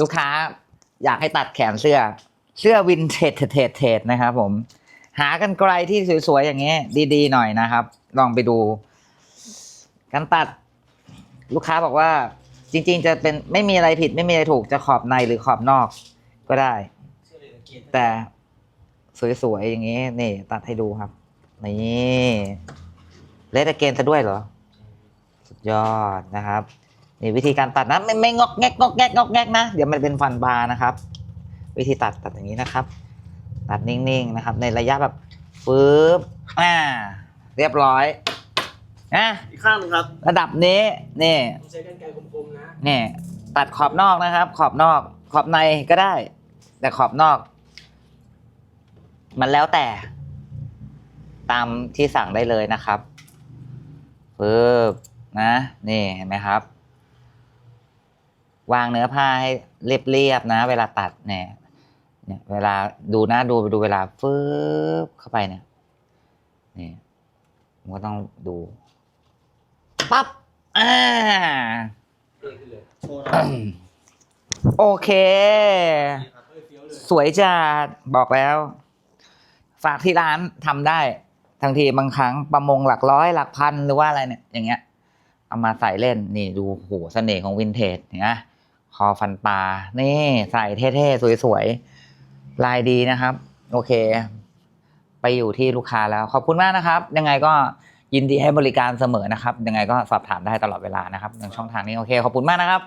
ลูกค้าอยากให้ตัดแขนเสื้อ เสื้อวินเทจเทจเทจนะครับผม หากันไกลที่สวยๆอย่างเงี้ยดี ๆ หน่อยนะครับ ลองไปดู การตัดลูกค้าบอกว่า จริง ๆ จะเป็นไม่มีอะไรผิดไม่มีอะไรถูกจะขอบในหรือขอบนอกก็ได้ แต่สวยๆอย่างนี้นี่ ตัดให้ดูครับ นี่เลดเกนซะด้วยเหรอ สุดยอดนะครับ นี่วิธีการตัดนะไม่ไม่งอกแงกงอกแงกงอกแงกนะ เดี๋ยวมันเป็นฟันปลานะครับ วิธีตัดตัดอย่างนี้นะครับ ตัดนิ่งๆนะครับ ในระยะแบบฟืบอ่า เรียบร้อยนะอีกข้างหนึงครับ ระดับนี้นี่ต้องใช้กันไกรคมๆนะนี่ตัดขอบนอกนะครับ ขอบนอก ขอบในก็ได้ แต่ขอบนอก มันแล้วแต่ ตามที่สั่งได้เลยนะครับปึ๊บนะ นี่เห็นไหมครับ วางเนื้อผ้าให้เรียบๆนะ เวลาตัดเนี่ยเนี่ย เวลาดูหนะดูไปดูเวลาฟืบเข้าไปเนี่ยนี่มันก็ต้องดูปั๊บอ่าโอเค สวยจัดบอกแล้ว ฝากที่ร้านทำได้ทั้งทีบางครั้งประมงหลักร้อยหลักพันหรือว่าอะไรเนี่ย อย่างเงี้ยเอามาใส่เล่นนี่ดูโหเสน่ห์ของวินเทจเนี่ย คอฟันปลานี่ใส่เท่ๆ สวยๆ ลายดีนะครับ โอเค ไปอยู่ที่ลูกค้าแล้ว ขอบคุณมากนะครับ ยังไงก็ยินดีให้บริการเสมอนะครับ ยังไงก็สอบถามได้ตลอดเวลานะครับในช่องทางนี้โอเค ขอบคุณมากนะครับ